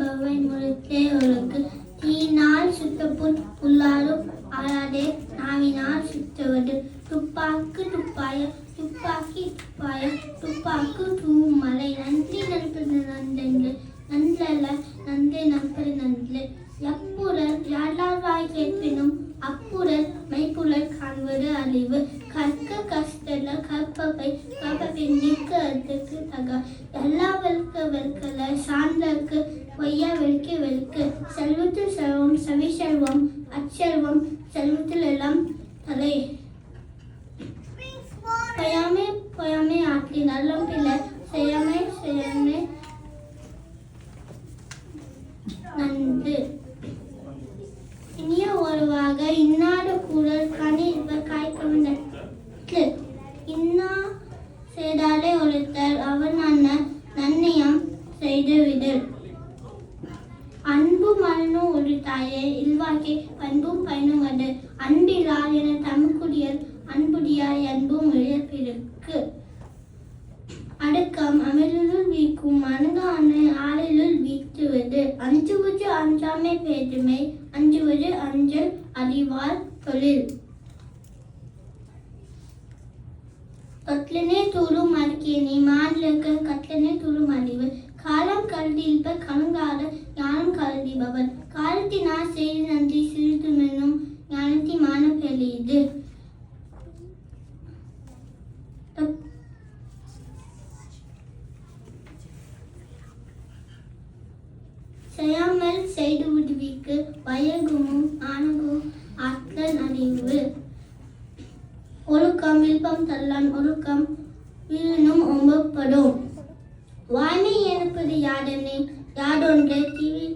பவை முழுத்தே ஒழுக்கு தீனால் சுத்த புண் புல்லாரும் ஆளாதே நாவினால் சுற்றுவது. துப்பாக்கு துப்பாய துப்பாக்கி துப்பாய துப்பாக்கு தூமலை. நன்றி நண்பது நன்றென்று நன்றல்ல நன்றி நண்பது நன்று. எப்புறல் யாழ்வாய் கேட்பினும் அப்புறல் மெய்ப்புலர் காண்பது அழிவு. கற்க கஷ்டல கற்பவை கற்பவை நிற்க அதுக்கு தக. எல்லா வெல்க வெல்கல சார்ந்தற்கு பொய்யா வெளுக்கு வெளுக்கு. செல்வத்தில் செல்வம் சவி செல்வம் அச்செல்வம் செல்வத்தில் எல்லாம் தலை. பொயாமே பொயாமே ஆற்றி நல்ல பிள்ளை. செய்யாமே செய்யாமே நன்று. இனிய ஒருவாக இன்னாத கூடல் கனி இவர் காய்க்கவில்லை இன்னா செய்தாலே ஒருத்தர் அவன் அண்ணன் நன்னியம் செய்துவிடு. விடல் ஒரு தாயே இல்வாக்கே பண்பும் பயனும் அது அன்பிலார் என தமிழ்குடியல் அன்புடியாய் அன்பும் இழப்பிற்கு அடக்கம் அமிர்தலுள் வீக்கும் அணுகான ஆளிலுள் வீழ்த்துவது அஞ்சுவது அஞ்சாமை பேதுமை அஞ்சுவது அஞ்சல் அறிவார் தொழில். கட்லனே தூரும் அறிக்கையினை மாநிலக்கு கட்லனே தூரும் அறிவு காலம் கருதியிருப்ப கலங்காத ஞானம் காலத்தினால் செய்தி நன்றி சிறிது மென்னும் ஞானத்திமான பெரியது செய்யாமல் செய்து விடுவிக்கு வயகுமும் ஆனகும் ஆற்றல் அறிவு ஒழுக்கம் விருப்பம் தள்ளான் ஒழுக்கம் வீணும் ஒம்பப்படும். வாய்மை எனப்பது யாரெனில் யாதொன்று திவி